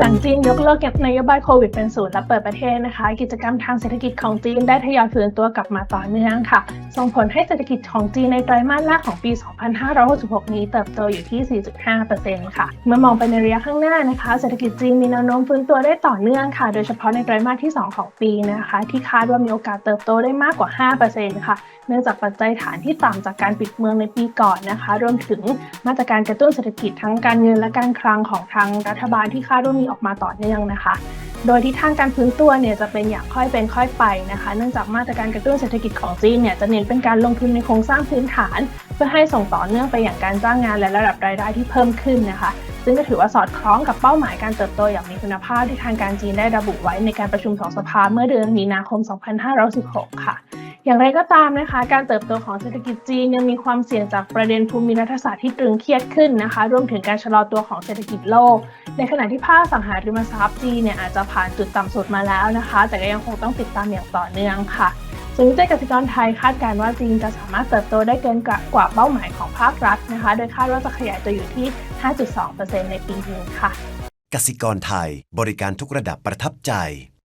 หลังจีนยกเลิกนโยบายโควิดเป็นศูนย์และเปิดประเทศนะคะ กิจกรรมทางเศรษฐกิจของจีนได้ทยอยฟื้นตัวกลับมาต่อเนื่องค่ะ ส่งผลให้เศรษฐกิจของจีนในไตรมาสแรกของปี 2566 นี้เติบโตอยู่ที่ 4.5%ค่ะ เมื่อมองไปในระยะข้างหน้านะคะ เศรษฐกิจจีนมีแนวโน้มฟื้นตัวได้ต่อเนื่องค่ะ โดยเฉพาะในไตรมาสที่ 2 ของปีนะคะ ที่คาดว่ามีโอกาสเติบโตได้มากกว่า 5%ค่ะ เนื่องจากปัจจัยฐานที่ต่ำจากการปิดเมืองในปีก่อนนะคะ รวมถึงมาตรการกระตุ้นเศรษฐกิจทั้งการเงินและการคลังของทางรัฐบาลที่คาดว่ามีออกมาต่อเนื่องนะคะ โดยที่ทางการฟื้นตัวเนี่ยจะเป็นอย่างค่อยเป็นค่อยไปนะคะ เนื่องจากมาตรการกระตุ้นเศรษฐกิจของจีนเนี่ยจะเน้นเป็นการลงทุนในโครงสร้างพื้นฐาน เพื่อให้ส่งต่อเนื่องไปอย่างการจ้างงานและระดับรายได้ที่เพิ่มขึ้นนะคะ ซึ่งก็ถือว่าสอดคล้องกับเป้าหมายการเติบโตอย่างมีคุณภาพที่ทางการจีนได้ระบุไว้ในการประชุมของสภาเมื่อเดือนมีนาคม 2516 ค่ะ อย่างไรก็ตามนะคะ การเติบโตของเศรษฐกิจจีนยังมีความเสี่ยงจากประเด็นภูมิรัฐศาสตร์ที่ตรึงเครียดขึ้นนะคะ รวมถึงการชะลอตัวของเศรษฐกิจโลก ในขณะที่ภาคสังหาริมทรัพย์จีนเนี่ยอาจจะผ่านจุดต่ำสุดมาแล้วนะคะ แต่ก็ยังคงต้องติดตามอย่างต่อเนื่องค่ะซึ่งเจ๊กสิกรไทยคาดการณ์ว่าจีนจะสามารถเติบโตได้เกินกว่าเป้าหมายของภาครัฐนะคะ โดยคาดว่าจะขยายตัวอยู่ที่ 5.2%ในปีนี้ค่ะ กสิกรไทยบริการทุกระดับประทับใจ